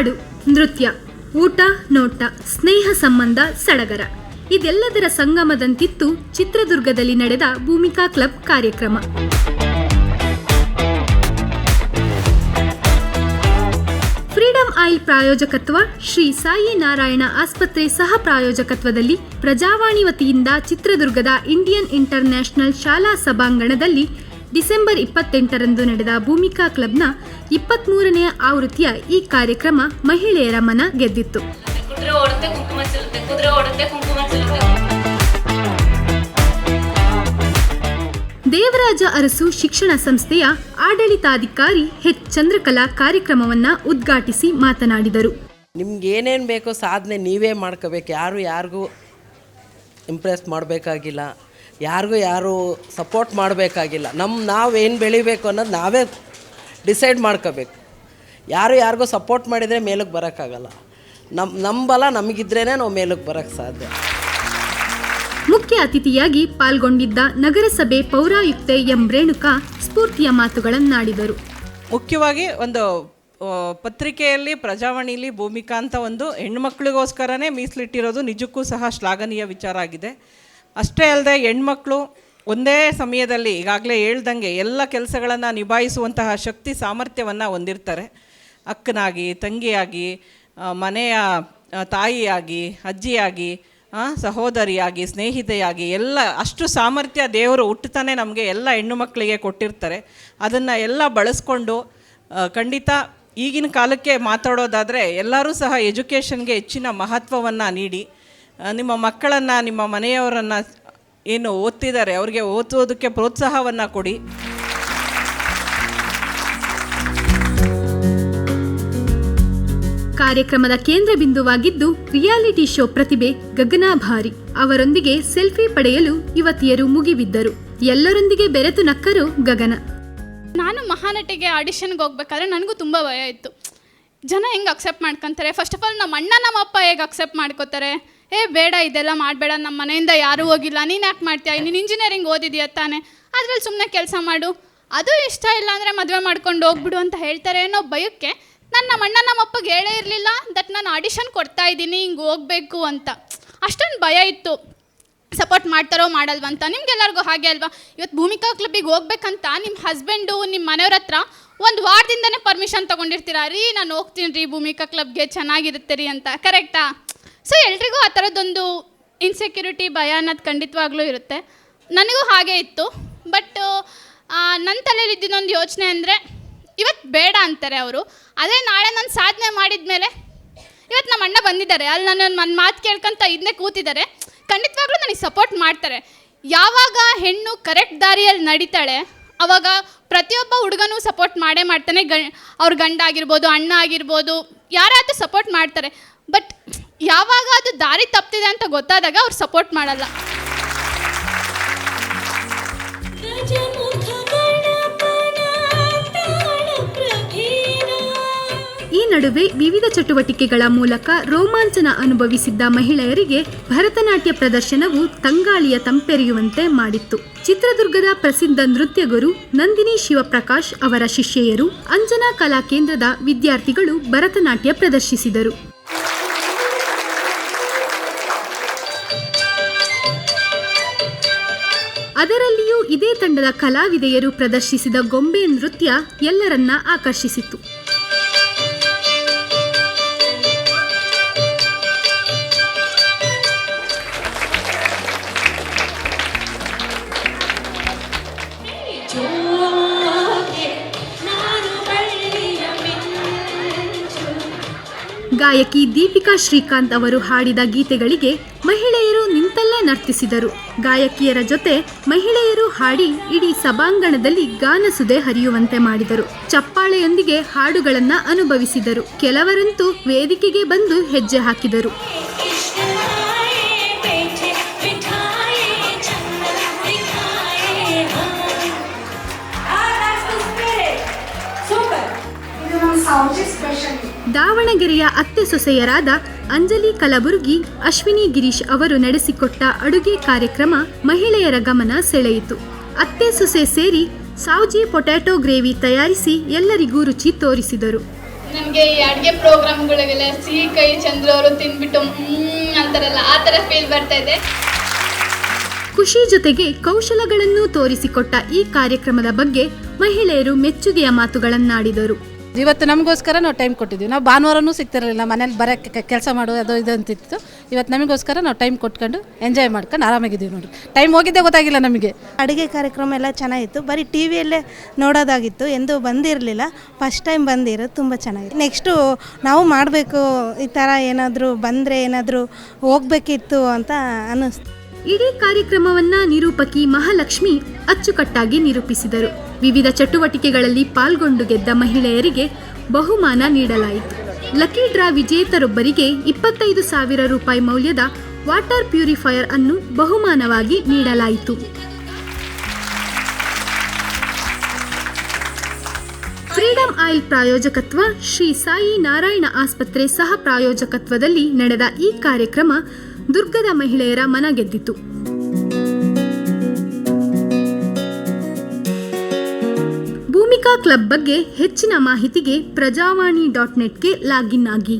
ಹಾಡು, ನೃತ್ಯ, ಊಟ, ನೋಟ, ಸ್ನೇಹ ಸಂಬಂಧ, ಸಡಗರ. ಇದೆಲ್ಲದರ ಸಂಗಮದಂತಿತ್ತು ಚಿತ್ರದುರ್ಗದಲ್ಲಿ ನಡೆದ ಭೂಮಿಕಾ ಕ್ಲಬ್ ಕಾರ್ಯಕ್ರಮ. ಫ್ರೀಡಂ ಆಯಿಲ್ ಪ್ರಾಯೋಜಕತ್ವ ಶ್ರೀ ಸಾಯಿ ನಾರಾಯಣ ಆಸ್ಪತ್ರೆ ಸಹ ಪ್ರಾಯೋಜಕತ್ವದಲ್ಲಿ ಪ್ರಜಾವಾಣಿ ವತಿಯಿಂದ ಚಿತ್ರದುರ್ಗದ ಇಂಡಿಯನ್ ಇಂಟರ್ನ್ಯಾಷನಲ್ ಶಾಲಾ ಸಭಾಂಗಣದಲ್ಲಿ ಡಿಸೆಂಬರ್ ಇಪ್ಪತ್ತೆಂಟರಂದು ನಡೆದ ಭೂಮಿಕಾ ಕ್ಲಬ್ನ ಇಪ್ಪತ್ತ್ಮೂರನೆಯ ಆವೃತ್ತಿಯ ಈ ಕಾರ್ಯಕ್ರಮ ಮಹಿಳೆಯರ ಮನ ಗೆದ್ದಿತ್ತು. ದೇವರಾಜ ಅರಸು ಶಿಕ್ಷಣ ಸಂಸ್ಥೆಯ ಆಡಳಿತಾಧಿಕಾರಿ ಹೆಚ್. ಚಂದ್ರಕಲಾ ಕಾರ್ಯಕ್ರಮವನ್ನ ಉದ್ಘಾಟಿಸಿ ಮಾತನಾಡಿದರು. ನಿಮ್ಗೆ ಏನೇನು ಬೇಕೋ ಸಾಧನೆ ನೀವೇ ಮಾಡ್ಕೋಬೇಕು. ಯಾರು ಯಾರಿಗೂ ಇಂಪ್ರೆಸ್ ಮಾಡಬೇಕಾಗಿಲ್ಲ. ಯಾರಿಗೂ ಯಾರು ಸಪೋರ್ಟ್ ಮಾಡಬೇಕಾಗಿಲ್ಲ. ನಮ್ಮ ನಾವು ಏನು ಬೆಳಿಬೇಕು ಅನ್ನೋದು ನಾವೇ ಡಿಸೈಡ್ ಮಾಡ್ಕೋಬೇಕು. ಯಾರು ಯಾರಿಗೂ ಸಪೋರ್ಟ್ ಮಾಡಿದರೆ ಮೇಲಕ್ಕೆ ಬರೋಕ್ಕಾಗಲ್ಲ. ನಮ್ಮ ನಮ್ಮ ಬಲ ನಮಗಿದ್ರೇ ನಾವು ಮೇಲಕ್ಕೆ ಬರೋಕ್ಕೆ ಸಾಧ್ಯ. ಮುಖ್ಯ ಅತಿಥಿಯಾಗಿ ಪಾಲ್ಗೊಂಡಿದ್ದ ನಗರಸಭೆ ಪೌರಾಯುಕ್ತೆ ಎಂ ರೇಣುಕಾ ಸ್ಫೂರ್ತಿಯ ಮಾತುಗಳನ್ನಾಡಿದರು. ಮುಖ್ಯವಾಗಿ ಒಂದು ಪತ್ರಿಕೆಯಲ್ಲಿ ಪ್ರಜಾವಾಣಿಲಿ ಭೂಮಿಕಾ ಅಂತ ಒಂದು ಹೆಣ್ಮಕ್ಳಿಗೋಸ್ಕರನೇ ಮೀಸಲಿಟ್ಟಿರೋದು ನಿಜಕ್ಕೂ ಸಹ ಶ್ಲಾಘನೀಯ ವಿಚಾರ ಆಗಿದೆ. ಅಷ್ಟೇ ಅಲ್ಲದೆ ಹೆಣ್ಮಕ್ಳು ಒಂದೇ ಸಮಯದಲ್ಲಿ ಈಗಾಗಲೇ ಹೇಳ್ದಂಗೆ ಎಲ್ಲ ಕೆಲಸಗಳನ್ನು ನಿಭಾಯಿಸುವಂತಹ ಶಕ್ತಿ, ಸಾಮರ್ಥ್ಯವನ್ನು ಹೊಂದಿರ್ತಾರೆ. ಅಕ್ಕನಾಗಿ, ತಂಗಿಯಾಗಿ ಮನೆಯ ತಾಯಿಯಾಗಿ, ಅಜ್ಜಿಯಾಗಿ ಸಹೋದರಿಯಾಗಿ, ಸ್ನೇಹಿತೆಯಾಗಿ ಎಲ್ಲ ಅಷ್ಟು ಸಾಮರ್ಥ್ಯ ದೇವರು ಹುಟ್ಟುತ್ತಾನೆ ನಮಗೆ ಎಲ್ಲ ಹೆಣ್ಣು ಮಕ್ಕಳಿಗೆ ಕೊಟ್ಟಿರ್ತಾರೆ. ಅದನ್ನು ಎಲ್ಲ ಬಳಸ್ಕೊಂಡು ಖಂಡಿತ ಈಗಿನ ಕಾಲಕ್ಕೆ ಮಾತಾಡೋದಾದರೆ ಎಲ್ಲರೂ ಸಹ ಎಜುಕೇಷನ್ಗೆ ಹೆಚ್ಚಿನ ಮಹತ್ವವನ್ನು ನೀಡಿ ನಿಮ್ಮ ಮಕ್ಕಳನ್ನು ನಿಮ್ಮ ಮನೆಯವರನ್ನು ಏನು ಓದ್ತಿದ್ದಾರೆ ಅವರಿಗೆ ಓದೋದಕ್ಕೆ ಪ್ರೋತ್ಸಾಹವನ್ನು ಕೊಡಿ. ಕಾರ್ಯಕ್ರಮದ ಕೇಂದ್ರ ಬಿಂದುವಾಗಿದ್ದು ರಿಯಾಲಿಟಿ ಶೋ ಪ್ರತಿಭೆ ಗಗನಾ ಭಾರಿ. ಅವರೊಂದಿಗೆ ಸೆಲ್ಫಿ ಪಡೆಯಲು ಯುವತಿಯರು ಮುಗಿಬಿದ್ದರು. ಎಲ್ಲರೊಂದಿಗೆ ಬೆರೆತು ನಕ್ಕರು ಗಗನ. ನಾನು ಮಹಾನಟಿಗೆ ಆಡಿಷನ್ಗೆ ಹೋಗ್ಬೇಕಾದ್ರೆ ನನಗೂ ತುಂಬ ಭಯ ಇತ್ತು. ಜನ ಹೆಂಗೆ ಅಕ್ಸೆಪ್ಟ್ ಮಾಡ್ಕೊತಾರೆ? ಫಸ್ಟ್ ಆಫ್ ಆಲ್ ನಮ್ಮ ಅಣ್ಣ ನಮ್ಮ ಅಪ್ಪ ಹೇಗೆ ಅಕ್ಸೆಪ್ಟ್ ಮಾಡ್ಕೋತಾರೆ? ಏ ಬೇಡ, ಇದೆಲ್ಲ ಮಾಡಬೇಡ ನಮ್ಮ ಮನೆಯಿಂದ ಯಾರೂ ಹೋಗಿಲ್ಲ. ನೀನು ಯಾಕೆ ಮಾಡ್ತೀಯ? ನೀನು ಇಂಜಿನಿಯರಿಂಗ್ ಓದಿದೀಯ ತಾನೆ? ಅದ್ರಲ್ಲಿ ಸುಮ್ಮನೆ ಕೆಲಸ ಮಾಡು. ಅದು ಇಷ್ಟ ಇಲ್ಲ ಅಂದರೆ ಮದುವೆ ಮಾಡ್ಕೊಂಡು ಹೋಗ್ಬಿಡು ಅಂತ ಹೇಳ್ತಾರೆ ಅನ್ನೋ ಭಯಕ್ಕೆ ನಾನು ನಮ್ಮ ಅಣ್ಣ ನಮ್ಮ ಅಪ್ಪಗೆ ಹೇಳೇ ಇರಲಿಲ್ಲ ದಟ್ ನಾನು ಆಡಿಷನ್ ಕೊಡ್ತಾ ಇದ್ದೀನಿ, ಹಿಂಗೆ ಹೋಗಬೇಕು ಅಂತ. ಅಷ್ಟೊಂದು ಭಯ ಇತ್ತು. ಸಪೋರ್ಟ್ ಮಾಡ್ತಾರೋ ಮಾಡಲ್ವ ಅಂತ. ನಿಮ್ಗೆಲ್ಲರಿಗೂ ಹಾಗೆ ಅಲ್ವಾ? ಇವತ್ತು ಭೂಮಿಕಾ ಕ್ಲಬ್ಬಿಗೆ ಹೋಗ್ಬೇಕಂತ ನಿಮ್ಮ ಹಸ್ಬೆಂಡು ನಿಮ್ಮ ಮನೆಯವ್ರ ಹತ್ರ ಒಂದು ವಾರದಿಂದನೇ ಪರ್ಮಿಷನ್ ತೊಗೊಂಡಿರ್ತೀರಾ? ರೀ, ನಾನು ಹೋಗ್ತೀನಿ ರೀ ಭೂಮಿಕಾ ಕ್ಲಬ್ಗೆ ಚೆನ್ನಾಗಿರುತ್ತೆ ರೀ ಅಂತ. ಕರೆಕ್ಟಾ ಸೊ ಎಲ್ರಿಗೂ ಆ ಥರದ್ದೊಂದು ಇನ್ಸೆಕ್ಯೂರಿಟಿ ಭಯ ಅನ್ನೋದು ಖಂಡಿತವಾಗ್ಲೂ ಇರುತ್ತೆ. ನನಗೂ ಹಾಗೆ ಇತ್ತು. ಬಟ್ ನನ್ನ ತಲೆಯಲ್ಲಿ ಇದ್ದಿದ್ದೊಂದು ಯೋಚನೆ ಅಂದರೆ ಇವತ್ತು ಬೇಡ ಅಂತಾರೆ ಅವರು. ಅದೇ ನಾಳೆ ನಾನು ಸಾಧನೆ ಮಾಡಿದ ಮೇಲೆ ಇವತ್ತು ನಮ್ಮ ಅಣ್ಣ ಬಂದಿದ್ದಾರೆ. ಅಲ್ಲಿ ನನ್ನ ನನ್ನ ಮಾತು ಕೇಳ್ಕೊಂತ ಇದನ್ನೇ ಕೂತಿದ್ದಾರೆ. ಖಂಡಿತವಾಗ್ಲೂ ನನಗೆ ಸಪೋರ್ಟ್ ಮಾಡ್ತಾರೆ. ಯಾವಾಗ ಹೆಣ್ಣು ಕರೆಕ್ಟ್ ದಾರಿಯಲ್ಲಿ ನಡೀತಾಳೆ, ಅವಾಗ ಪ್ರತಿಯೊಬ್ಬ ಹುಡುಗನೂ ಸಪೋರ್ಟ್ ಮಾಡೇ ಮಾಡ್ತಾನೆ. ಗಂ ಅವ್ರ ಗಂಡ ಆಗಿರ್ಬೋದು, ಅಣ್ಣ ಆಗಿರ್ಬೋದು, ಯಾರಾದರೂ ಸಪೋರ್ಟ್ ಮಾಡ್ತಾರೆ. ಬಟ್ ಯಾವಾಗ ಅದು ದಾರಿ ತಪ್ಪಿದೆ ಅಂತ ಗೊತ್ತಾದಾಗ ಅವ್ರು ಸಪೋರ್ಟ್ ಮಾಡಲ್ಲ. ಈ ನಡುವೆ ವಿವಿಧ ಚಟುವಟಿಕೆಗಳ ಮೂಲಕ ರೋಮಾಂಚನ ಅನುಭವಿಸಿದ್ದ ಮಹಿಳೆಯರಿಗೆ ಭರತನಾಟ್ಯ ಪ್ರದರ್ಶನವು ತಂಗಾಳಿಯ ತಂಪೆರೆಯುವಂತೆ ಮಾಡಿತ್ತು. ಚಿತ್ರದುರ್ಗದ ಪ್ರಸಿದ್ಧ ನೃತ್ಯಗುರು ನಂದಿನಿ ಶಿವಪ್ರಕಾಶ್ ಅವರ ಶಿಷ್ಯೆಯರು ಅಂಜನಾ ಕಲಾ ಕೇಂದ್ರದ ವಿದ್ಯಾರ್ಥಿಗಳು ಭರತನಾಟ್ಯ ಪ್ರದರ್ಶಿಸಿದರು. ಅದರಲ್ಲಿಯೂ ಇದೇ ತಂಡದ ಕಲಾವಿದೆಯರು ಪ್ರದರ್ಶಿಸಿದ ಗೊಂಬೆ ನೃತ್ಯ ಎಲ್ಲರನ್ನ ಆಕರ್ಷಿಸಿತು. ಗಾಯಕಿ ದೀಪಿಕಾ ಶ್ರೀಕಾಂತ್ ಅವರು ಹಾಡಿದ ಗೀತೆಗಳಿಗೆ ಮಹಿಳೆಯರು ನಿಂತಲ್ಲೇ ನರ್ತಿಸಿದರು. ಗಾಯಕಿಯರ ಜೊತೆ ಮಹಿಳೆಯರು ಹಾಡಿ ಇಡೀ ಸಭಾಂಗಣದಲ್ಲಿ ಗಾನಸುದೆ ಹರಿಯುವಂತೆ ಮಾಡಿದರು. ಚಪ್ಪಾಳೆಯೊಂದಿಗೆ ಹಾಡುಗಳನ್ನು ಅನುಭವಿಸಿದರು. ಕೆಲವರಂತೂ ವೇದಿಕೆಗೆ ಬಂದು ಹೆಜ್ಜೆ ಹಾಕಿದರು. ದಾವಣಗೆರೆಯ ಅತ್ತೆ ಸೊಸೆಯರಾದ ಅಂಜಲಿ ಕಲಬುರ್ಗಿ ಅಶ್ವಿನಿ ಗಿರೀಶ್ ಅವರು ನಡೆಸಿಕೊಟ್ಟ ಅಡುಗೆ ಕಾರ್ಯಕ್ರಮ ಮಹಿಳೆಯರ ಗಮನ ಸೆಳೆಯಿತು. ಅತ್ತೆ ಸೊಸೆ ಸೇರಿ ಸಾವ್ಜಿ ಪೊಟ್ಯಾಟೊ ಗ್ರೇವಿ ತಯಾರಿಸಿ ಎಲ್ಲರಿಗೂ ರುಚಿ ತೋರಿಸಿದರು. ನನಗೆ ಈ ಅಡುಗೆ ಪ್ರೋಗ್ರಾಮ್ಗಳಿಗೆಲ್ಲ ಸಿಹಿ ಕೈ ಚಂದ್ರ ಅವರು ತಿಂದ್ಬಿಟ್ಟು ಅಂತಾರಲ್ಲ ಆ ಥರ ಫೀಲ್ ಬರ್ತಾ ಇದೆ. ಖುಷಿ ಜೊತೆಗೆ ಕೌಶಲಗಳನ್ನು ತೋರಿಸಿಕೊಟ್ಟ ಈ ಕಾರ್ಯಕ್ರಮದ ಬಗ್ಗೆ ಮಹಿಳೆಯರು ಮೆಚ್ಚುಗೆಯ ಮಾತುಗಳನ್ನಾಡಿದರು. ಇವತ್ತು ನಮಗೋಸ್ಕರ ನಾವು ಟೈಮ್ ಕೊಟ್ಟಿದ್ದೀವಿ. ನಾವು ಭಾನುವಾರನೂ ಸಿಗ್ತಿರಲಿಲ್ಲ ಮನೇಲಿ ಬರೋಕ್ಕೆ ಕೆಲಸ ಮಾಡು ಅದು ಇದು ಅಂತಿತ್ತು. ಇವತ್ತು ನಮಗೋಸ್ಕರ ನಾವು ಟೈಮ್ ಕೊಟ್ಕೊಂಡು ಎಂಜಾಯ್ ಮಾಡ್ಕೊಂಡು ಆರಾಮಾಗಿದ್ದೀವಿ ನೋಡಿ ಟೈಮ್ ಹೋಗಿದ್ದೇ ಗೊತ್ತಾಗಿಲ್ಲ ನಮಗೆ. ಅಡುಗೆ ಕಾರ್ಯಕ್ರಮ ಎಲ್ಲ ಚೆನ್ನಾಗಿತ್ತು. ಬರೀ ಟಿ ವಿಯಲ್ಲೇ ನೋಡೋದಾಗಿತ್ತು. ಎಂದು ಬಂದಿರಲಿಲ್ಲ. ಫಸ್ಟ್ ಟೈಮ್ ಬಂದಿರೋದು ತುಂಬ ಚೆನ್ನಾಗಿತ್ತು. ನೆಕ್ಸ್ಟು ನಾವು ಮಾಡಬೇಕು ಈ ಥರ ಏನಾದರೂ ಬಂದರೆ ಏನಾದರೂ ಹೋಗ್ಬೇಕಿತ್ತು ಅಂತ ಅನ್ನಿಸ್ತು. ಇಡೀ ಕಾರ್ಯಕ್ರಮವನ್ನು ನಿರೂಪಕಿ ಮಹಾಲಕ್ಷ್ಮಿ ಅಚ್ಚುಕಟ್ಟಾಗಿ ನಿರೂಪಿಸಿದರು. ವಿವಿಧ ಚಟುವಟಿಕೆಗಳಲ್ಲಿ ಪಾಲ್ಗೊಂಡು ಗೆದ್ದ ಮಹಿಳೆಯರಿಗೆ ಬಹುಮಾನ ನೀಡಲಾಯಿತು. ಲಕ್ಕಿ ಡ್ರಾ ವಿಜೇತರೊಬ್ಬರಿಗೆ ಇಪ್ಪತ್ತೈದು ಸಾವಿರ ರೂಪಾಯಿ ಮೌಲ್ಯದ ವಾಟರ್ ಪ್ಯೂರಿಫೈಯರ್ ಅನ್ನು ಬಹುಮಾನವಾಗಿ ನೀಡಲಾಯಿತು. ಫ್ರೀಡಂ ಆಯಿಲ್ ಪ್ರಾಯೋಜಕತ್ವ ಶ್ರೀ ಸಾಯಿ ನಾರಾಯಣ ಆಸ್ಪತ್ರೆ ಸಹ ಪ್ರಾಯೋಜಕತ್ವದಲ್ಲಿ ನಡೆದ ಈ ಕಾರ್ಯಕ್ರಮ ದುರ್ಗದ ಮಹಿಳೆಯರ ಮನ ಕ್ಲಬ್ ಬಗ್ಗೆ ಹೆಚ್ಚಿನ ಮಾಹಿತಿಗೆ ಪ್ರಜಾವಾಣಿ ಡಾಟ್ ನೆಟ್ಗೆ ಲಾಗಿನ್ ಆಗಿ.